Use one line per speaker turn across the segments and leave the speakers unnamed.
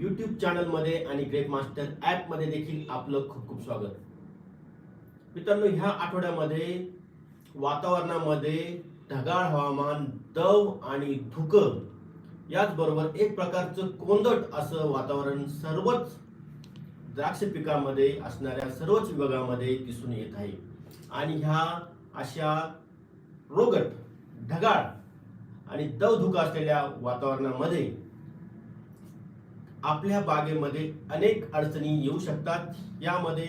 YouTube चॅनलमध्ये आणि grep master ॲपमध्ये देखील आपलं खूप खूप स्वागत. मित्रांनो ह्या आठवड्यामध्ये वातावरणामध्ये ढगाळ हवामान दव आणि धुकं याचबरोबर एक प्रकारचं कोंदट असं वातावरण सर्वच द्राक्ष पिकामध्ये असणाऱ्या सर्वच विभागामध्ये दिसून येत आहे. आणि ह्या अशा रोगट ढगाळ आणि दव धुकं असलेल्या वातावरणामध्ये आपल्या बागेमध्ये अनेक अडचणी येऊ शकतात. यामध्ये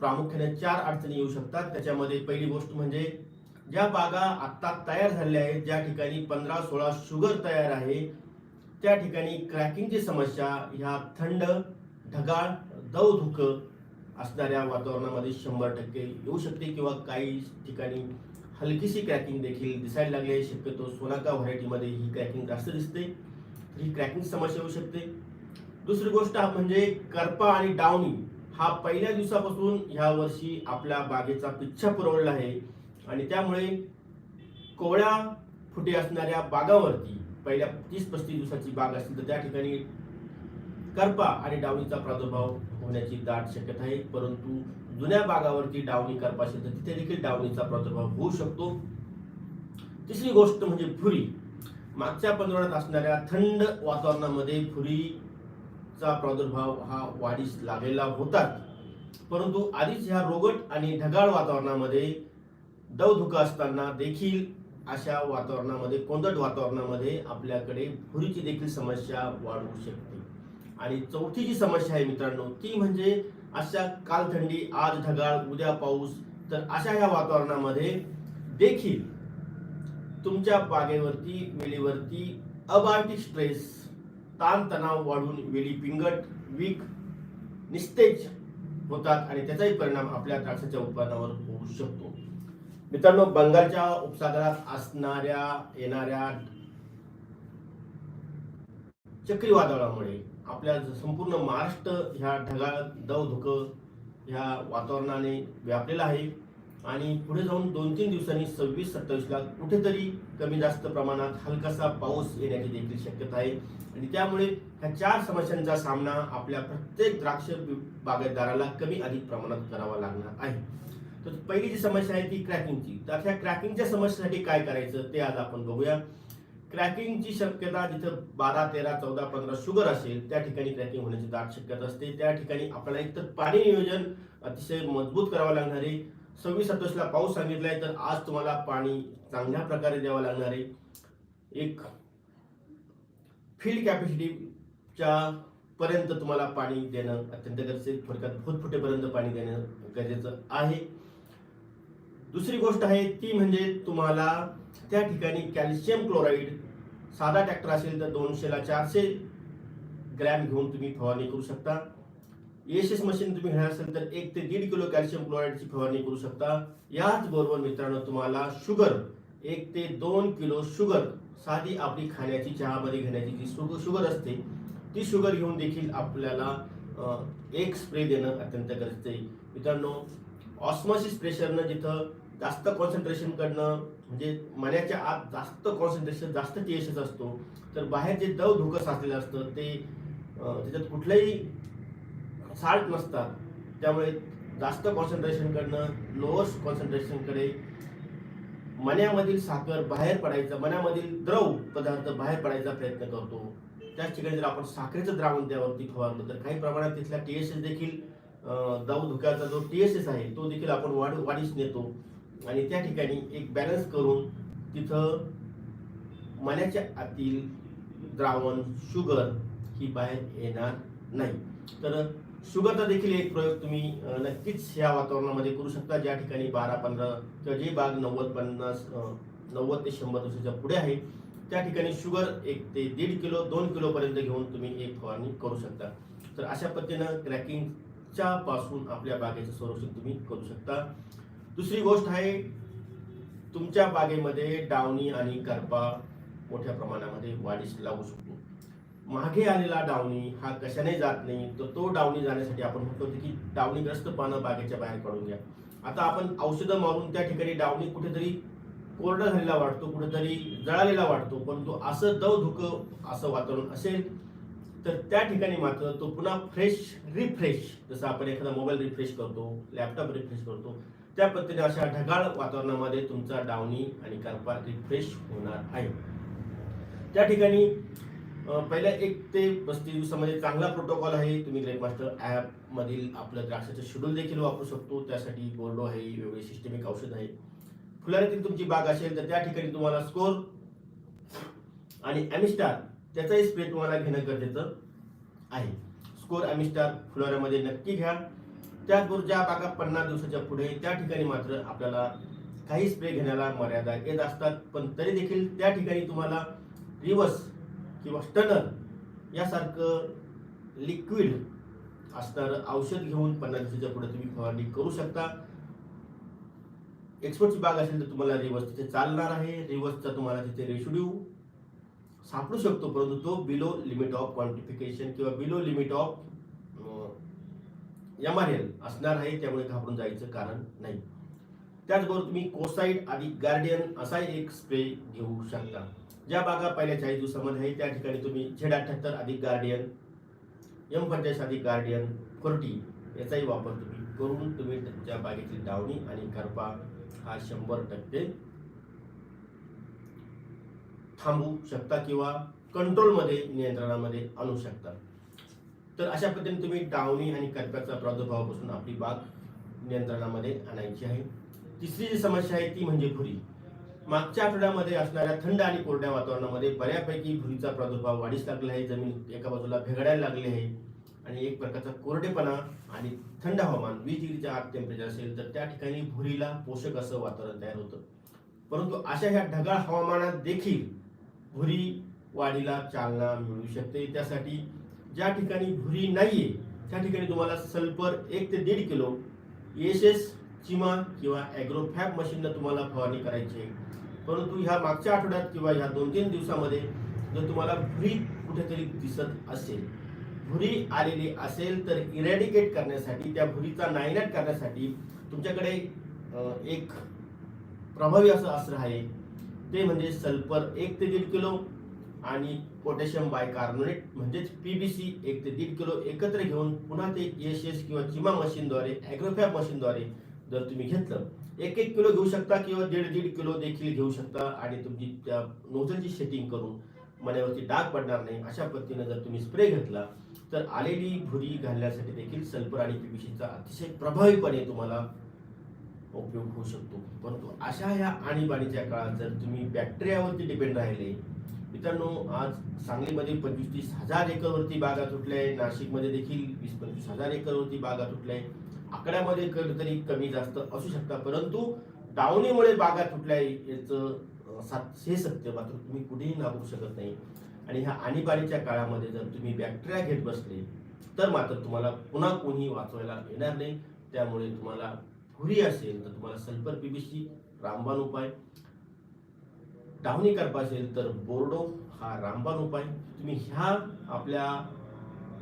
प्रामुख्याने चार अडचणी येऊ शकतात. त्याच्यामध्ये पहिली गोष्ट म्हणजे ज्या बागा आत्ता तयार झालेल्या आहेत ज्या ठिकाणी पंधरा सोळा शुगर तयार आहे त्या ठिकाणी क्रॅकिंगची समस्या ह्या थंड ढगाळ दवधुक असणाऱ्या वातावरणामध्ये शंभर टक्के येऊ शकते किंवा काही ठिकाणी हलकीशी क्रॅकिंग देखील दिसायला लागली आहे. शक्यतो सोनाका व्हरायटीमध्ये ही क्रॅकिंग जास्त दिसते. ही क्रॅकिंग समस्या येऊ शकते. दुसरी गोष्ट म्हणजे करपा आणि डावणी हा पहिल्या दिवसापासून ह्या वर्षी आपल्या बागेचा पिच्छा पुरवला आहे. आणि त्यामुळे कोवळ्या फुटे असणाऱ्या बागावरती पहिल्या तीस पस्तीस दिवसाची बाग असतील तर त्या ठिकाणी करपा आणि डावणीचा प्रादुर्भाव होण्याची दाट शक्यता आहे. परंतु जुन्या बागावरती डावणी करपा असेल तर तिथे देखील डावणीचा प्रादुर्भाव होऊ शकतो. तिसरी गोष्ट म्हणजे फुरी मागच्या पंधरवड्यात असणाऱ्या थंड वातावरणामध्ये फुरी चा प्रादुर्भाव हा वाढीस लागलेला होता परंतु आधीच ह्या रोगट आणि ढगाळ वातावरणामध्ये दवधुका असताना देखील अशा वातावरणामध्ये कोंदट वातावरणामध्ये आपल्याकडे भुरीची देखील समस्या वाढू शकते. आणि चौथी जी समस्या आहे मित्रांनो ती म्हणजे अशा काल थंडी आज ढगाळ उद्या पाऊस तर अशा ह्या वातावरणामध्ये देखील तुमच्या बागेवरती वेलीवरती अबार्टिक स्ट्रेस ताणतणाव वाढून वेली पिंगट वीक निस्तेज होतात आणि त्याचाही परिणाम आपल्या द्राक्षाच्या उत्पादनावर होऊ शकतो. मित्रांनो बंगालच्या उपसागरात असणाऱ्या येणाऱ्या चक्रीवादळामुळे आपल्या संपूर्ण महाराष्ट्र ह्या ढगाळ दवधुक ह्या वातावरणाने व्यापलेला आहे. आणि पुढे जाऊन दोन तीन दिवसांनी सव्वीस सत्तावीसला कुठेतरी कमी जास्त प्रमाणात हलकासा पाऊस येण्याची देखील शक्यता आहे. आणि त्यामुळे ह्या चार समस्यांचा सामना आपल्या प्रत्येक द्राक्ष बागायतदाराला कमी अधिक प्रमाणात करावा लागणार आहे. तर पहिली जी समस्या आहे ती क्रॅकिंगची. तर ह्या क्रॅकिंगच्या समस्येसाठी काय करायचं ते आज आपण बघूया. क्रॅकिंगची शक्यता जिथं बारा तेरा चौदा पंधरा शुगर असेल त्या ठिकाणी क्रॅकिंग होण्याची दाट शक्यता असते. त्या ठिकाणी आपल्याला एकतर पाणी नियोजन अतिशय मजबूत करावं लागणार आहे. सव्वीस सत्तावीसला पाऊस सांगितलाय तर आज तुम्हाला पाणी चांगल्या प्रकारे द्यावं लागणार आहे. एक फील्ड कॅपॅसिटीच्या पर्यंत तुम्हाला पाणी देणं अत्यंत गरजेचं आहे. थोडक्यात फुटफुटेपर्यंत पाणी देणं गरजेचं आहे. दुसरी गोष्ट आहे ती म्हणजे तुम्हाला त्या ठिकाणी कॅल्शियम क्लोराईड साधा ट्रॅक्टर असेल तर दोनशेला चारशे ग्रॅम घेऊन तुम्ही फवारणी करू शकता. एस एस मशीन तुम्ही घेणार असेल तर एक ते दीड किलो कॅल्शियम क्लोराईडची फवारणी करू शकता. याच बरोबर मित्रांनो तुम्हाला शुगर एक ते दोन किलो शुगर साधी आपली खाण्याची चहामध्ये घेण्याची जी शुगर शुगर असते ती शुगर घेऊन देखील आपल्याला एक स्प्रे देणं अत्यंत गरजेचं आहे. मित्रांनो ऑस्मॉसिस प्रेशरनं जिथं जास्त कॉन्सन्ट्रेशन करणं म्हणजे मण्याच्या आत जास्त कॉन्सन्ट्रेशन जास्त टी असतो तर बाहेर जे दव धुकं साचलेलं असतं ते त्याच्यात कुठलंही साल्ट नसतात. त्यामुळे जास्त कॉन्सन्ट्रेशनकडनं लोअर कॉन्सन्ट्रेशनकडे मण्यामधील साखर बाहेर पडायचा मण्यामधील द्रव पदार्थ बाहेर पडायचा प्रयत्न करतो. त्याच ठिकाणी जर आपण साखरेचं द्रावण त्यावरती फवारलं तर काही प्रमाणात तिथला टी एस एस देखील अं, धुक्याचा जो टी एस एस आहे तो देखील आपण वाढ वाढीस नेतो. आणि त्या ठिकाणी एक बॅलन्स करून तिथं मण्याच्या आतील द्रावण शुगर ही बाहेर येणार नाही. तर शुगरचा देखील एक प्रयोग तुम्ही नक्कीच ह्या वातावरणामध्ये करू शकता. ज्या ठिकाणी बारा पंधरा किंवा जे बाग नव्वद पन्नास नव्वद ते शंभर दिवसाच्या पुढे आहे त्या ठिकाणी शुगर एक ते दीड किलो दोन किलोपर्यंत घेऊन तुम्ही एक फवारणी करू शकता. तर अशा पद्धतीनं क्रॅकिंगच्या पासून आपल्या बागेचं संरक्षण तुम्ही करू शकता. दुसरी गोष्ट आहे तुमच्या बागेमध्ये डावणी आणि करपा मोठ्या प्रमाणामध्ये वाढीस लागू शकतो. मागे आलेला डावणी हा कशाने जात नाही तर तो डावणी जाण्यासाठी आपण म्हणतो की डावणीग्रस्त पानं बागेच्या बाहेर काढून घ्या. आता आपण औषधं मारून त्या ठिकाणी डावणी कुठेतरी कोरडा झालेला वाटतो कुठेतरी जळालेला वाटतो परंतु असं दव धुकं असं वातावरण असेल तर त्या ठिकाणी मात्र तो पुन्हा फ्रेश रिफ्रेश जसं आपण एखादा मोबाईल रिफ्रेश करतो लॅपटॉप रिफ्रेश करतो त्या पद्धतीने अशा ढगाळ वातावरणामध्ये तुमचा डावणी आणि करपा रिफ्रेश होणार आहे. त्या ठिकाणी पहिल्या एक ते पस्तीस दिवसामध्ये चांगला प्रोटोकॉल आहे. तुम्ही ग्रेट मास्टर ॲपमधील आपलं द्राक्षाचं शेड्यूल देखील वापरू शकतो. त्यासाठी बोर्डो आहे वेगळी सिस्टमिक औषध आहे फुलारीतील तुमची बाग असेल तर त्या ठिकाणी तुम्हाला स्कोर आणि ॲमिस्टार त्याचाही स्प्रे तुम्हाला घेणं गरजेचं आहे. स्कोर ॲमिस्टार फुलाऱ्यामध्ये नक्की घ्या. त्याचबरोबर ज्या बागा पन्नास दिवसाच्या पुढे त्या ठिकाणी मात्र आपल्याला काही स्प्रे घेण्याला मर्यादा येत असतात. पण तरी देखील त्या ठिकाणी तुम्हाला रिवर्स किंवा स्टनर यासारखं लिक्विड असणारं औषध घेऊन पन्नास दिवसाच्या पुढे तुम्ही फवारणी करू शकता. एक्सपोर्टची बाग असेल तर तुम्हाला रिवर्स तिथे चालणार आहे. रिवर्सचा तुम्हाला तिथे रेशोड्यू सापडू शकतो परंतु तो बिलो लिमिट ऑफ क्वांटिफिकेशन किंवा below limit of M R L असणार आहे. त्यामुळे घाबरून जायचं कारण नाही. त्याचबरोबर तुम्ही कोसाईड आणि गार्डियन असा एक स्प्रे घेऊ शकता. ज्या बागा पहिल्या चाळीस दिवसामध्ये आहे त्या ठिकाणी तुम्ही झेड अठ्ठ्याहत्तर अधिक गार्डियन एम पंचाळीस अधिक गार्डियन फोर्टी याचाही वापर तुम्ही करून तुम्ही तुमच्या बागेतील डावणी आणि करपा हा शंभर टक्के थांबवू शकता किंवा कंट्रोलमध्ये नियंत्रणामध्ये आणू शकता. तर अशा पद्धतीने तुम्ही डावणी आणि करप्याचा प्रादुर्भावापासून आपली बाग नियंत्रणामध्ये आणायची आहे. तिसरी जी समस्या आहे ती म्हणजे भुरी. मागच्या आठवड्यामध्ये असणाऱ्या थंड आणि कोरड्या वातावरणामध्ये बऱ्यापैकी भुरीचा प्रादुर्भाव वाढीस लागला आहे. जमीन एका बाजूला भेगडायला लागली आहे. आणि एक प्रकारचा कोरडेपणा आणि थंड हवामान वीस डिग्रीच्या आत टेम्परेचर असेल तर त्या ठिकाणी भुरीला पोषक असं वातावरण तयार होतं. परंतु अशा ह्या ढगाळ हवामानात देखील भुरी वाढीला चालना मिळू शकते. त्यासाठी ज्या ठिकाणी भुरी नाहीये त्या ठिकाणी तुम्हाला सल्फर एक ते दीड किलो एस एस चिमा किंवा ॲग्रोफॅब मशीननं तुम्हाला फवारणी करायची आहे. परंतु ह्या मागच्या आठवड्यात किंवा ह्या दोन तीन दिवसामध्ये जर तुम्हाला भुरी कुठेतरी दिसत असेल भुरी आलेली असेल तर इरॅडिकेट करण्यासाठी त्या भुरीचा नायनाट करण्यासाठी तुमच्याकडे एक प्रभावी असं अस्त्र आहे. ते म्हणजे सल्फर एक ते दीड किलो आणि पोटॅशियम बायकार्बोनेट म्हणजेच पी बी सी एक ते दीड किलो एकत्र घेऊन पुन्हा ते एस एस किंवा चिमा मशीनद्वारे ॲग्रोफॅब मशीनद्वारे जर तुम्ही घेतलं एक एक किलो घेऊ शकता किंवा दीड दीड किलो देखील घेऊ शकता आणि तुमची त्या नोझलची सेटिंग करून मण्यावरती डाग पडणार नाही अशा पद्धतीने जर तुम्ही स्प्रे घेतला तर आलेली भुरी घालण्यासाठी देखील सल्फर आणि पीपीसीचा अतिशय प्रभावीपणे तुम्हाला उपयोग होऊ शकतो. परंतु अशा ह्या आणीबाणीच्या काळात जर तुम्ही बॅक्टेरियावरती डिपेंड राहिले मित्रांनो आज सांगलीमध्ये पंचवीस तीस हजार एकरवरती बागा तुटल्या आहे नाशिकमध्ये देखील वीस पंचवीस हजार एकरवरती बागा तुटल्या आहे. आकड्यामध्ये कधीतरी कमी जास्त असू शकता. परंतु डावणीमुळे बागा तुटल्या याचं सात हे सत्य मात्र तुम्ही कुठेही नागरू शकत नाही. आणि ह्या आणीबाणीच्या काळामध्ये जर तुम्ही बॅक्टेरिया घेत बसले तर मात्र तुम्हाला पुन्हा कोणी वाचवायला येणार नाही. त्यामुळे तुम्हाला हुरी असेल तर तुम्हाला सल्फर पीबीसी रामबाण उपाय. डावणी करपा असेल तर बोर्डो हा रामबाण उपाय. तुम्ही ह्या आपल्या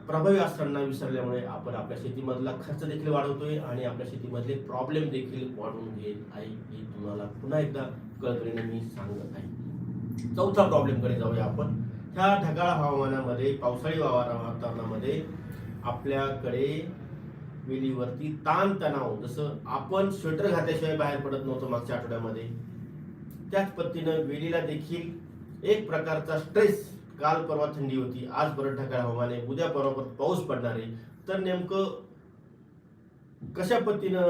प्रभावी असताना विसरल्यामुळे आपण आपल्या शेतीमधला खर्च देखील वाढवतोय आणि आपल्या शेतीमधले प्रॉब्लेम देखील वाढवून घेत आहे हे तुम्हाला पुन्हा एकदा कळकळीने मी सांगत आहे. चौथा प्रॉब्लेमकडे जाऊया आपण. ह्या ढगाळ हवामानामध्ये पावसाळी वातावरणामध्ये आपल्याकडे वेलीवरती ताणतणाव जसं आपण स्वेटर घातल्याशिवाय बाहेर पडत नव्हतो मागच्या आठवड्यामध्ये त्याच पद्धतीनं वेलीला देखील एक प्रकारचा स्ट्रेस काल परवा थंडी होती आज परत ढगाळ हवामान आहे उद्या परवा परत पाऊस पडणार आहे. तर नेमकं कशा पद्धतीनं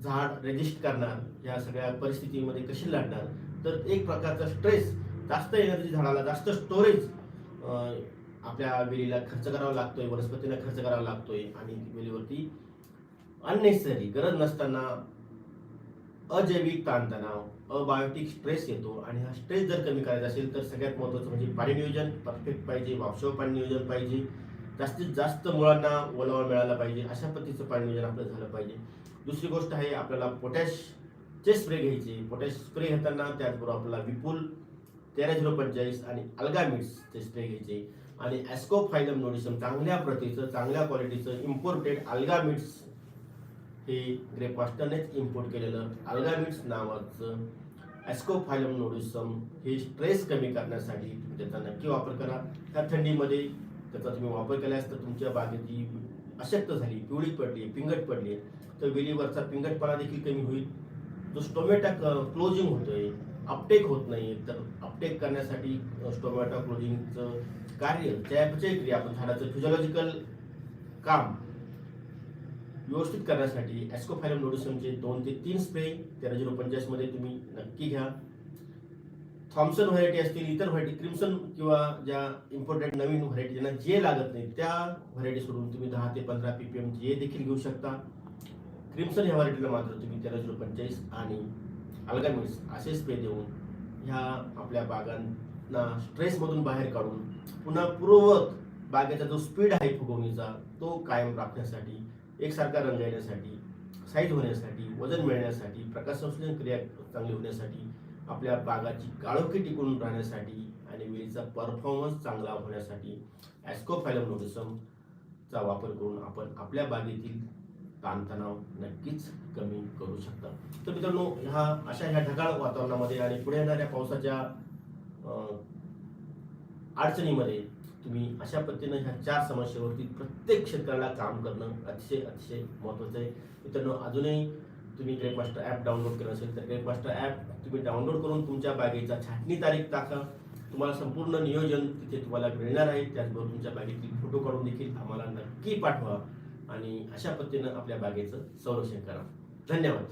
झाड रेजिस्ट करणार या सगळ्या परिस्थितीमध्ये कशी लढणार? तर एक प्रकारचा स्ट्रेस जास्त एनर्जी झाडाला जास्त स्टोरेज आपल्या वेलीला खर्च करावा लागतोय वनस्पतीला खर्च करावा लागतोय आणि वेलीवरती अननेसेसरी गरज नसताना अजैविक ताणतणाव अबायोटिक स्ट्रेस येतो आणि हा स्ट्रेस जर कमी करायचा असेल तर सगळ्यात महत्त्वाचं म्हणजे पाणी नियोजन परफेक्ट पाहिजे वापशाव पाणी नियोजन पाहिजे. जास्तीत जास्त मुळांना ओलावा मिळाला पाहिजे. अशा पद्धतीचं पाणी नियोजन आपलं झालं पाहिजे. दुसरी गोष्ट आहे आपल्याला पोटॅशचे स्प्रे घ्यायचे. पोटॅश स्प्रे घेताना त्याचबरोबर आपल्याला विपुल तेरा झिरो पंचेचाळीस आणि अल्गामिट्सचे स्प्रे घ्यायचे. आणि ॲस्कोफायलम नोडिसम चांगल्या प्रतीचं चांगल्या क्वालिटीचं इम्पोर्टेड अल्गामिट्स हे ग्रेप इम्पोर्ट केलेलं अल्गाविट्स नावाचं ॲस्कोफायलम नोडिसम हे स्ट्रेस कमी करण्यासाठी तुम्ही त्याचा नक्की वापर करा. त्या थंडीमध्ये त्याचा तुम्ही वापर केल्यास तर तुमच्या बागेची अशक्त झाली पिवळी पडली पिंगट पडली तर वेलीवरचा पिंगटपणा देखील कमी होईल. जो स्टोमॅटा क्लोजिंग होतोय अपटेक होत नाही तर अपटेक करण्यासाठी स्टोमॅटा क्लोजिंगचं कार्य चयापचय क्रिया आपण झाडाचं फिजिओलॉजिकल काम व्यवस्थित करण्यासाठी ॲस्कोफायलम नोडिसमचे दोन ते तीन स्प्रे तेरा झिरो पंचेचाळीसमध्ये तुम्ही नक्की घ्या. थॉम्सन व्हरायटी असतील इतर व्हरायटी क्रिम्सन किंवा ज्या इम्पॉर्टंट नवीन व्हरायटी ज्यांना जे लागत नाही त्या व्हरायटी सोडून तुम्ही दहा ते पंधरा पी पी एम जे देखील घेऊ शकता. क्रिम्सन ह्या व्हरायटीला मात्र तुम्ही तेरा झिरो पंचेचाळीस आणि अल्गामिक्स असे स्प्रे देऊन ह्या आपल्या बागांना स्ट्रेसमधून बाहेर काढून पुन्हा पूर्ववत बागेचा जो स्पीड आहे फुगवणीचा तो कायम राखण्यासाठी एकसारखा रंग येण्यासाठी साईज होण्यासाठी वजन मिळण्यासाठी प्रकाश क्रिया चांगली होण्यासाठी आपल्या बागाची काळोखी टिकून राहण्यासाठी आणि वेळीचा परफॉर्मन्स चांगला होण्यासाठी ॲस्कोफायलोमोडिसमचा वापर करून आपण आपल्या बागेतील ताणतणाव नक्कीच कमी करू शकता. तर मित्रांनो ह्या अशा ह्या ढगाळ वातावरणामध्ये आणि पुढे येणाऱ्या पावसाच्या अडचणीमध्ये तुम्ही अशा पद्धतीनं ह्या चार समस्येवरती प्रत्येक क्षेत्राला काम करणं अतिशय अतिशय महत्त्वाचं आहे. मित्रांनो अजूनही तुम्ही ग्रेट मास्टर ॲप डाउनलोड केलं असेल तर ग्रेट मास्टर ॲप तुम्ही डाउनलोड करून तुमच्या बागेचा छाटणी तारीख टाका. तुम्हाला संपूर्ण नियोजन तिथे तुम्हाला मिळणार आहे. त्याचबरोबर तुमच्या बागेतील फोटो काढून देखील आम्हाला नक्की पाठवा आणि अशा पद्धतीनं आपल्या बागेचं संरक्षण करा. धन्यवाद.